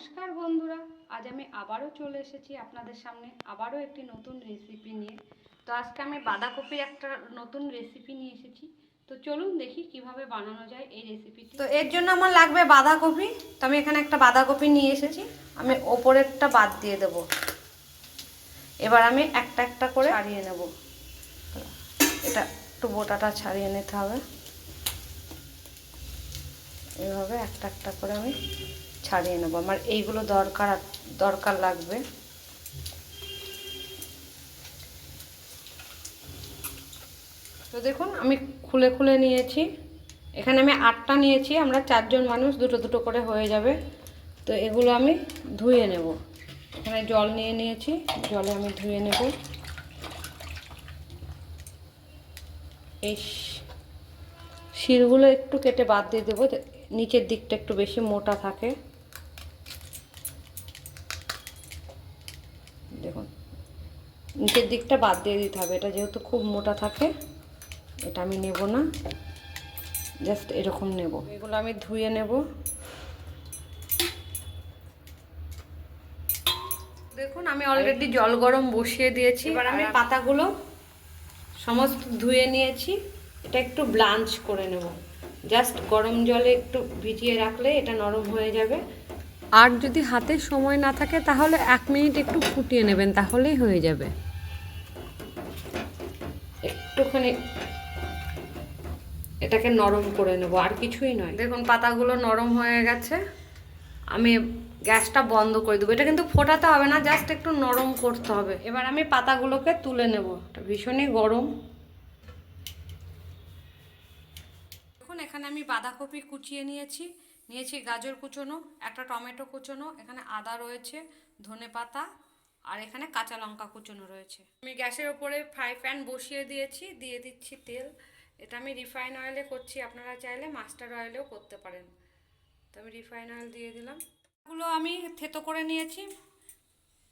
নমস্কার বন্ধুরা, আজ আমি আবারও চলে এসেছি আপনাদের সামনে আবারও একটি নতুন রেসিপি নিয়ে। তো আজকে আমি বাঁধাকপির একটা নতুন রেসিপি নিয়ে এসেছি। তো চলুন দেখি কীভাবে বানানো যায় এই রেসিপিটি তো এর জন্য আমার লাগবে বাঁধাকপি। তো আমি এখানে একটা বাঁধাকপি নিয়ে এসেছি। আমি ওপরেরটা বাদ দিয়ে দেব। এবার আমি একটা একটা করে ছাড়িয়ে নেব। এটা একটু বোটাটা ছাড়িয়ে নিতে হবে। এভাবে একটা একটা করে আমি ছাড়িয়ে নেব। আমার এইগুলো দরকার দরকার লাগবে। তো দেখুন, আমি খুলে খুলে নিয়েছি। এখানে আমি আটটা নিয়েছি, আমরা চারজন মানুষ, দুটো দুটো করে হয়ে যাবে। তো এগুলো আমি ধুয়ে নেব। এখানে জল নিয়ে নিয়েছি, জলে আমি ধুয়ে নেব। এই শিরগুলো একটু কেটে বাদ দিয়ে দেবো, নিচের দিকটা একটু বেশি মোটা থাকে দেখুন নিচের দিকটা বাদ দিয়ে দিতে হবে। এটা যেহেতু খুব মোটা থাকে এটা আমি নেব না। জাস্ট এরকম নেব। এগুলো আমি ধুয়ে নেব। দেখুন আমি অলরেডি জল গরম বসিয়ে দিয়েছি। এবার আমি পাতাগুলো সমস্ত ধুয়ে নিয়েছি। এটা একটু ব্লাঞ্চ করে নেব। জাস্ট গরম জলে একটু ভিজিয়ে রাখলে এটা নরম হয়ে যাবে। আর যদি হাতে সময় না থাকে তাহলে এক মিনিট একটু ফুটিয়ে নেবেন তাহলেই হয়ে যাবে। একটুখানি এটাকে নরম করে নেব, আর কিছুই নয়। দেখুন, পাতাগুলো নরম হয়ে গেছে। আমি গ্যাসটা বন্ধ করে দেবো। এটা কিন্তু ফোটাতে হবে না, জাস্ট একটু নরম করতে হবে। এবার আমি পাতাগুলোকে তুলে নেব। এটা ভীষণই গরম। দেখুন, এখানে আমি বাঁধাকপি কুচিয়ে নিয়েছি। নিয়েছি গাজর কুচোনো, একটা টমেটো কুচোনো, এখানে আদা রয়েছে ধনে পাতা আর এখানে কাঁচা লঙ্কা কুচোনো রয়েছে। আমি গ্যাসের ওপরে ফ্রাই প্যান বসিয়ে দিয়েছি, দিয়ে দিচ্ছি তেল। এটা আমি রিফাইন অয়েলে করছি, আপনারা চাইলে মাস্টার অয়েলেও করতে পারেন। তো আমি রিফাইন অয়েল দিয়ে দিলাম। এগুলো আমি থেতো করে নিয়েছি।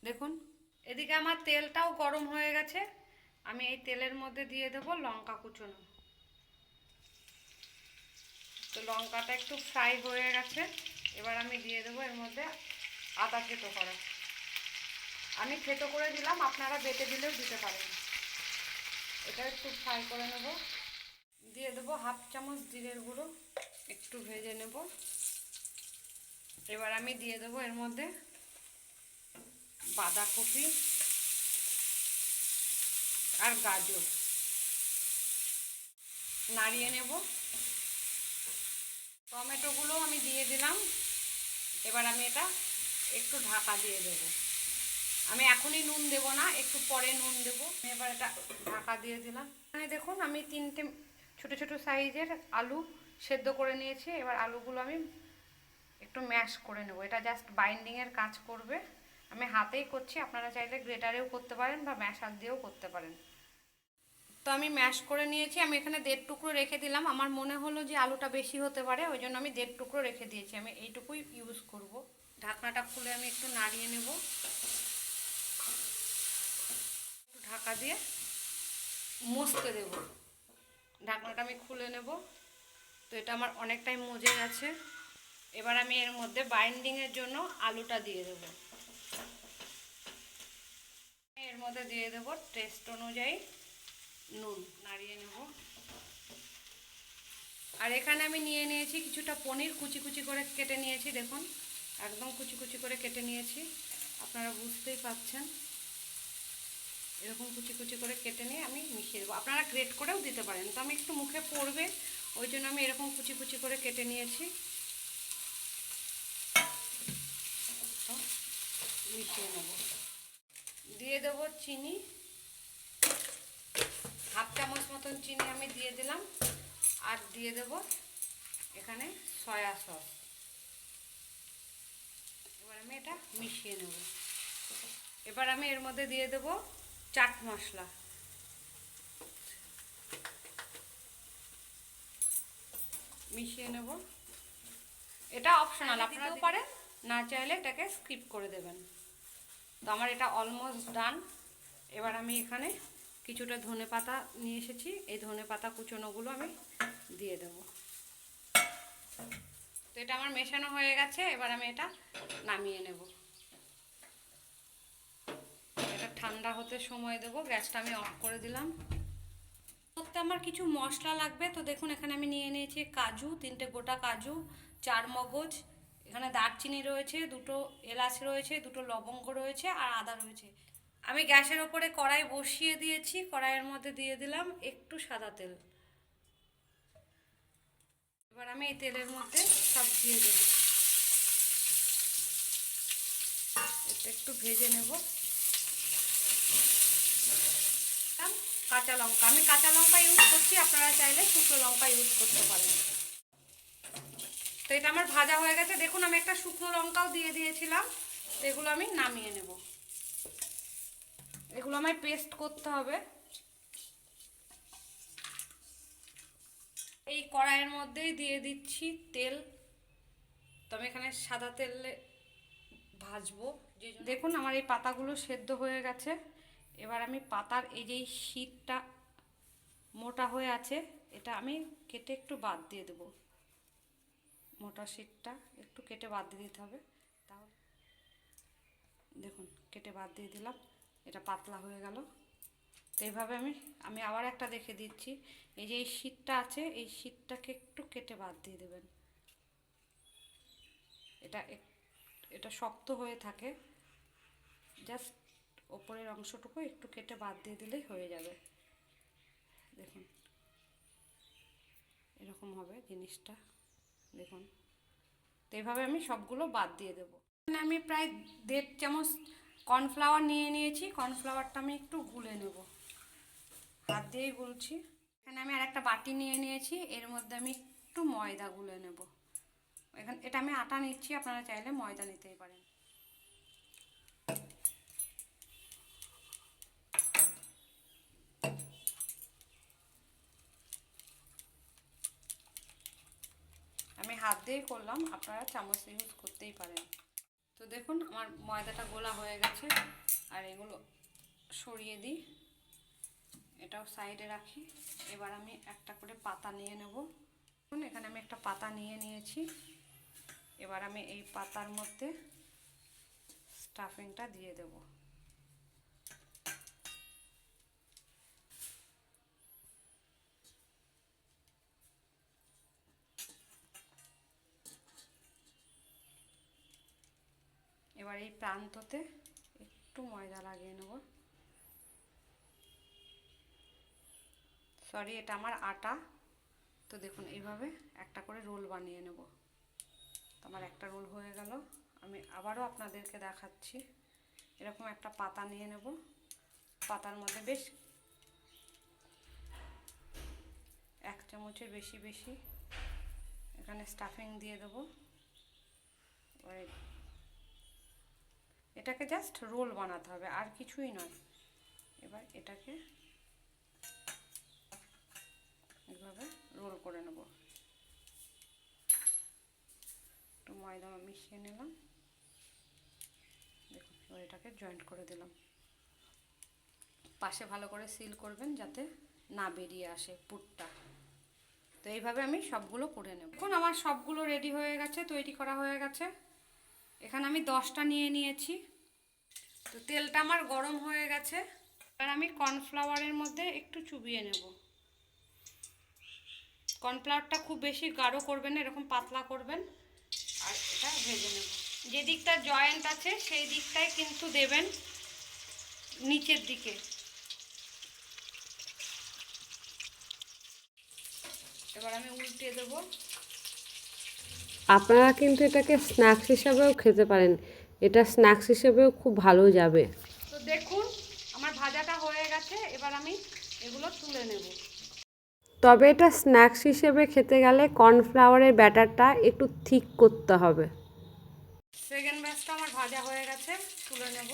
দেখুন, এদিকে আমার তেলটাও গরম হয়ে গেছে। আমি এই তেলের মধ্যে দিয়ে দেবো লঙ্কা কুচোনো। তো লঙ্কাটা একটু ফ্রাই হয়ে গেছে। এবার আমি দিয়ে দেবো এর মধ্যে আদা থেতো করা। আমি থেতো করে দিলাম, আপনারা বেটে দিলেও দিতে পারেন। এটা একটু ফ্রাই করে নেব। দিয়ে দেবো হাফ চামচ জিরের গুঁড়ো, একটু ভেজে নেব। এবার আমি দিয়ে দেবো এর মধ্যে বাঁধাকপি আর গাজর। নাড়িয়ে নেব। টমেটোগুলো আমি দিয়ে দিলাম। এবার আমি এটা একটু ঢাকা দিয়ে দেব। আমি এখনই নুন দেব না, একটু পরে নুন দেব। এবার এটা ঢাকা দিয়ে দিলাম। এখানে দেখুন, আমি তিনটে ছোট ছোট সাইজের আলু সেদ্ধ করে নিয়েছি। এবার আলুগুলো আমি একটু ম্যাশ করে নেব। এটা জাস্ট বাইন্ডিংয়ের কাজ করবে। আমি হাতেই করছি, আপনারা চাইলে গ্রেটারেও করতে পারেন বা ম্যাশার দিয়েও করতে পারেন। তো আমি ম্যাশ করে নিয়েছি। আমি এখানে দেড় টুকরো রেখে দিলাম। আমার মনে হলো যে আলুটা বেশি হতে পারে, ওই জন্য আমি দেড় টুকরো রেখে দিয়েছি। আমি এইটুকুই ইউজ করব। ঢাকনাটা খুলে আমি একটু নাড়িয়ে নেব। ঢাকা দিয়ে মুছতে দেব। ঢাকনাটা আমি খুলে নেব। তো এটা আমার অনেকটাই মজে গেছে। এবার আমি এর মধ্যে বাইন্ডিংয়ের জন্য আলুটা দিয়ে দেব। এর মধ্যে দিয়ে দেব টেস্ট অনুযায়ী নুন। নাড়িয়ে নেব। আর এখানে আমি নিয়ে নিয়েছি কিছুটা পনির কুচি কুচি করে কেটে নিয়েছি, দেখুন। একদম কুচি কুচি করে কেটে নিয়েছি। আপনারা বুঝতেই পাচ্ছেন। এরকম কুচি কুচি করে কেটে নিয়ে আমি মিশিয়ে দেবো। আপনারা গ্রেট করেও দিতে পারেন তো আমি একটু মুখে পড়বে, ওই জন্য আমি এরকম কুচি কুচি করে কেটে নিয়েছি। মিশিয়ে নেব। দিয়ে দেবো চিনি। হাফ চামচ মতন চিনি আমি দিয়ে দিলাম, আর দিয়ে দেব এখানে সয়া সস। এবার আমি এটা মিশিয়ে নেব। এবার আমি এর মধ্যে দিয়ে দেব চাট মশলা। মিশিয়ে নেব। এটা অপশনাল আপনারাও পারেন। না চাইলে এটাকে স্কিপ করে দেবেন। তো আমার এটা অলমোস্ট ডান এবার আমি এখানে কিছুটা ধনে পাতা নিয়ে এসেছি। এই ধনে পাতা কুচোনোগুলো আমি দিয়ে দেব। তো এটা আমার মেশানো হয়ে গেছে। এবার আমি এটা নামিয়ে নেব এটা ঠান্ডা হতে সময় দেবো, গ্যাসটা আমি অফ করে দিলাম। করতে আমার কিছু মশলা লাগবে, তো দেখুন এখানে আমি নিয়ে নিয়েছি কাজু, তিনটে গোটা কাজু, চার মগজ, এখানে দারচিনি রয়েছে, দুটো এলাচ রয়েছে, দুটো লবঙ্গ রয়েছে আর আদা রয়েছে। আমি গ্যাসের ওপরে কড়াই বসিয়ে দিয়েছি, কড়াইয়ের মধ্যে দিয়ে দিলাম একটু সাদা তেল। এবার আমি এই তেলের মধ্যে সব দিয়ে দেবো। এটা একটু ভেজে নেব। কাঁচা লঙ্কা। আমি কাঁচা লঙ্কা ইউজ করছি আপনারা চাইলে শুকনো লঙ্কা ইউজ করতে পারেন। তো এটা আমার ভাজা হয়ে গেছে। দেখুন আমি একটা শুকনো লঙ্কাও দিয়ে দিয়েছিলাম। তো এগুলো আমি নামিয়ে নেব। এগুলো আমায় পেস্ট করতে হবে। এই কড়াইয়ের মধ্যেই দিয়ে দিচ্ছি তেল। তো আমি এখানে সাদা তেলে ভাজবো। দেখুন আমার এই পাতাগুলো সেদ্ধ হয়ে গেছে। এবার আমি পাতার এই যে শীতটা মোটা হয়ে আছে, এটা আমি কেটে একটু বাদ দিয়ে দেবো। মোটা শীতটা একটু কেটে বাদ দিয়ে দিতে হবে। তাহলে দেখুন, কেটে বাদ দিয়ে দিলাম, এটা পাতলা হয়ে গেল। তো এইভাবে আমি আমি আবার একটা দেখে দিচ্ছি। এই যে এই শীতটা আছে, এই শীতটাকে একটু কেটে বাদ দিয়ে দেবেন। এটা এটা শক্ত হয়ে থাকে। জাস্ট ওপরের অংশটুকু একটু কেটে বাদ দিয়ে দিলেই হয়ে যাবে। দেখুন। এরকম হবে জিনিসটা। দেখুন। তো এইভাবে আমি সবগুলো বাদ দিয়ে দেবো। এখানে আমি প্রায় দেড় চামচ কর্নফ্লাওয়ার নিয়ে নিয়েছি। কর্নফ্লাওয়ারটা আমি একটু গুলে নেব। হাত দিয়েই গুলছি। এখানে আমি আর একটা বাটি নিয়ে নিয়েছি। এর মধ্যে আমি একটু ময়দা গুলে নেব। এখানে এটা আমি আটা নিচ্ছি। আপনারা চাইলে ময়দা নিতেই পারেন। হাত দিয়েই করলাম, আপনারা চামচ ইউজ করতেই পারেন। তো দেখুন, আমার ময়দাটা গোলা হয়ে গেছে, আর এগুলো সরিয়ে দিই। এটাও সাইডে রাখি। এবার আমি একটা করে পাতা নিয়ে নেব। এখানে আমি একটা পাতা নিয়ে নিয়েছি। এবার আমি এই পাতার মধ্যে স্টাফিংটা দিয়ে দেব। এই প্রান্ততে একটু ময়দা লাগিয়ে নেব। সরি এটা আমার আটা। তো দেখুন, এইভাবে একটা করে রোল বানিয়ে নেব। তো আমার একটা রোল হয়ে গেল। আমি আবারও আপনাদেরকে দেখাচ্ছি। এরকম একটা পাতা নিয়ে নেব। পাতার মধ্যে বেশ এক চামচের বেশি বেশি এখানে স্টাফিং দিয়ে দেবো। এটাকে জাস্ট রোল বানাতে হবে, আর কিছুই নয়। এবার এটাকে এভাবে রোল করে নেব। একটু ময়দা মিশিয়ে নিলাম। দেখুন এবার এটাকে জয়েন্ট করে দিলাম। পাশে ভালো করে সিল করবেন যাতে না বেরিয়ে আসে পুরটা। তো এইভাবে আমি সবগুলো করে নেব। এখন আমার সবগুলো রেডি হয়ে গেছে, তৈরি করা হয়ে গেছে। এখানে আমি দশটা নিয়ে নিয়েছি। তো তেলটা আমার গরম হয়ে গেছে। এবার আমি কর্নফ্লাওয়ারের মধ্যে একটু চুবিয়ে নেব। কর্নফ্লাওয়ারটা খুব বেশি গাঢ় করবেন না, এরকম পাতলা করবেন। আর এটা ভেজে নেব। যে দিকটা জয়েন্ট আছে, সেই দিকটাই কিন্তু দেবেন নিচের দিকে। এবার আমি উল্টে দেবো। আপনারা কিন্তু এটাকে স্ন্যাক্স হিসাবেও খেতে পারেন। এটা স্ন্যাক্স হিসেবেও খুব ভালো যাবে। তো দেখুন আমার ভাজাটা হয়ে গেছে এবার আমি এগুলো তুলে নেব। তবে এটা স্ন্যাক্স হিসেবে খেতে গেলে কর্নফ্লাওয়ারের ব্যাটারটা একটু ঠিক করতে হবে। সেকেন্ড ব্যাচটা আমার ভাজা হয়ে গেছে তুলে নেব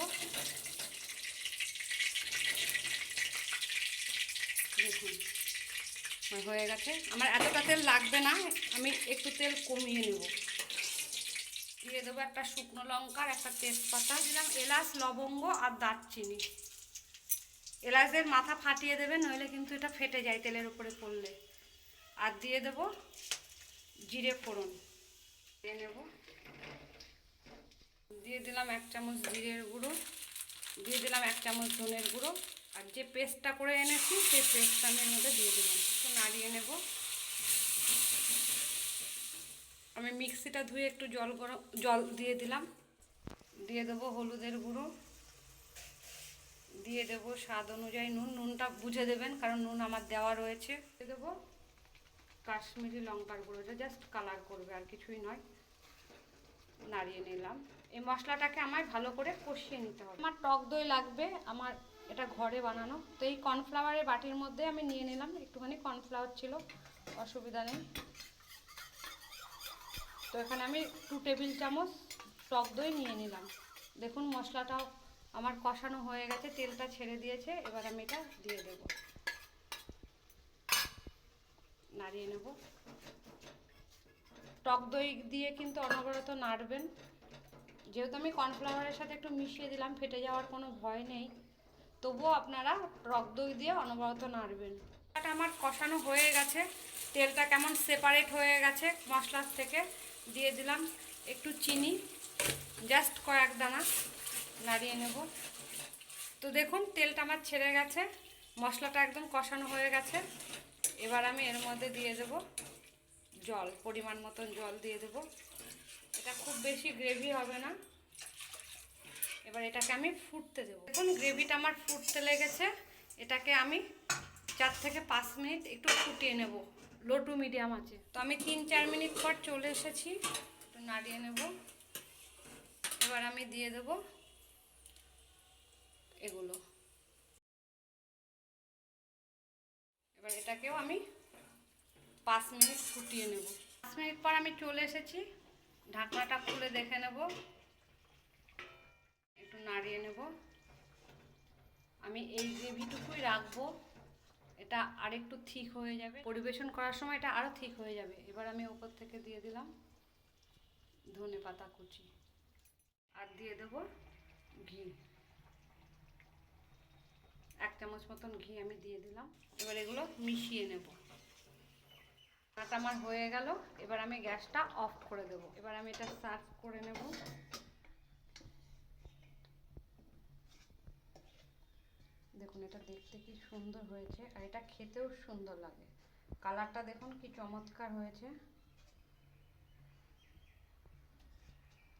দেখুন আমার হয়ে গেছে। আমার এতটা তেল লাগবে না, আমি একটু তেল কমিয়ে নেব। দিয়ে দেবো একটা শুকনো লঙ্কার একটা তেজপাতা, দিলাম এলাচ, লবঙ্গ আর দারচিনি। এলাচের মাথা ফাটিয়ে দেবে, নইলে কিন্তু এটা ফেটে যায় তেলের উপরে পড়লে। আর দিয়ে দেবো জিরে ফোড়ন। দিয়ে নেব। দিয়ে দিলাম এক চামচ জিরের গুঁড়ো। দিয়ে দিলাম এক চামচ ধনের গুঁড়ো। আর যে পেস্টটা করে এনেছি, সেই পেস্টটা আমি এর মধ্যে দিয়ে দিলাম। একটু নাড়িয়ে নেব। আমি মিক্সিটা ধুয়ে একটু জল গরম, জল দিয়ে দিলাম। দিয়ে দেবো হলুদের গুঁড়ো। দিয়ে দেবো স্বাদ অনুযায়ী নুন। নুনটা বুঝে দেবেন, কারণ নুন আমার দেওয়া রয়েছে। দিয়ে দেবো কাশ্মীরি লঙ্কার গুঁড়ো। জাস্ট কালার করবে, আর কিছুই নয়। নাড়িয়ে নিলাম। এই মশলাটাকে আমায় ভালো করে কষিয়ে নিতে হবে। আমার টক দই লাগবে, আমার এটা ঘরে বানানো। তো এই কর্নফ্লাওয়ারের বাটির মধ্যে আমি নিয়ে নিলাম, একটুখানি কর্নফ্লাওয়ার ছিল, অসুবিধা নেই। তো এখানে আমি টু টেবিল চামচ টক দই নিয়ে নিলাম। দেখুন মশলাটাও আমার কষানো হয়ে গেছে, তেলটা ছেড়ে দিয়েছে, এবার আমি এটা দিয়ে দেব। নাড়িয়ে নেব। টক দই দিয়ে কিন্তু অনবরত নাড়বেন। যেহেতু আমি কর্নফ্লাওয়ারের সাথে একটু মিশিয়ে দিলাম, ফেটে যাওয়ার কোনো ভয় নেই। তবুও আপনারা টক দই দিয়ে অনবরত নাড়বেন। এটা আমার কষানো হয়ে গেছে। তেলটা কেমন সেপারেট হয়ে গেছে, মশলার থেকে দিয়ে দিলাম একটু চিনি। জাস্ট কয়েক দানা নাড়িয়ে নেব। তো দেখুন, তেলটা আমার ছেড়ে গেছে, মশলাটা একদম কষানো হয়ে গেছে। এবার আমি এর মধ্যে দিয়ে দেব জল, পরিমাণ মতন জল দিয়ে দেব। এটা খুব বেশি গ্রেভি হবে না। এবার এটাকে আমি ফুটতে দেবো। দেখুন গ্রেভিটা আমার ফুটতে লেগেছে। এটাকে আমি চার থেকে পাঁচ মিনিট একটু ফুটিয়ে নেব লো টু মিডিয়াম আছে তো আমি তিন চার মিনিট পর চলে এসেছি, একটু নাড়িয়ে নেব। এবার আমি দিয়ে দেব এগুলো। এবার এটাকেও আমি পাঁচ মিনিট ফুটিয়ে নেব। পাঁচ মিনিট পর আমি চলে এসেছি। ঢাকনাটা খুলে দেখে নেব। একটু নাড়িয়ে নেব। আমি এই গ্রেভিটুকুই রাখব। এটা আরেকটু ঠিক হয়ে যাবে। পরিবেশন করার সময় এটা আরও ঠিক হয়ে যাবে। এবার আমি ওপর থেকে দিয়ে দিলাম ধনে পাতা কুচি। আর দিয়ে দেব ঘি। এক চামচ মতন ঘি আমি দিয়ে দিলাম। এবার এগুলো মিশিয়ে নেব। রান্নাটা আমার হয়ে গেল। এবার আমি গ্যাসটা অফ করে দেব। এবার আমি এটা সার্ভ করে নেব। দেখুন, এটা দেখতে কি সুন্দর হয়েছে আর এটা খেতেও সুন্দর লাগে। কালারটা দেখুন কি চমৎকার হয়েছে।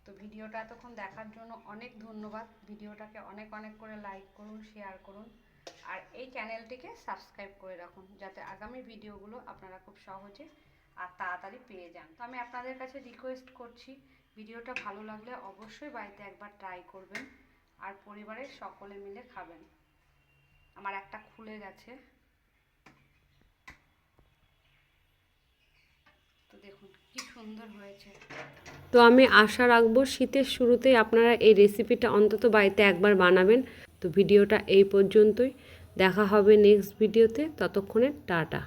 তো ভিডিওটা এতক্ষণ দেখার জন্য অনেক ধন্যবাদ। ভিডিওটাকে অনেক অনেক করে লাইক করুন, শেয়ার করুন। আর এই চ্যানেলটিকে সাবস্ক্রাইব করে রাখুন, যাতে আগামী ভিডিওগুলো আপনারা খুব সহজে আর তাড়াতাড়ি পেয়ে যান। তো আমি আপনাদের কাছে রিকোয়েস্ট করছি, ভিডিওটা ভালো লাগলে অবশ্যই বাড়িতে একবার ট্রাই করবেন আর পরিবারের সকলে মিলে খাবেন। আমার একটা খুলে গেছে। তো দেখুন, কি সুন্দর হয়েছে। তো আমি আশা রাখব শীতের শুরুতেই আপনারা এই রেসিপিটা অন্তত বাড়িতে একবার বানাবেন। তো ভিডিওটা এই পর্যন্তই। দেখা হবে নেক্সট ভিডিওতে। ততক্ষণে টাটা।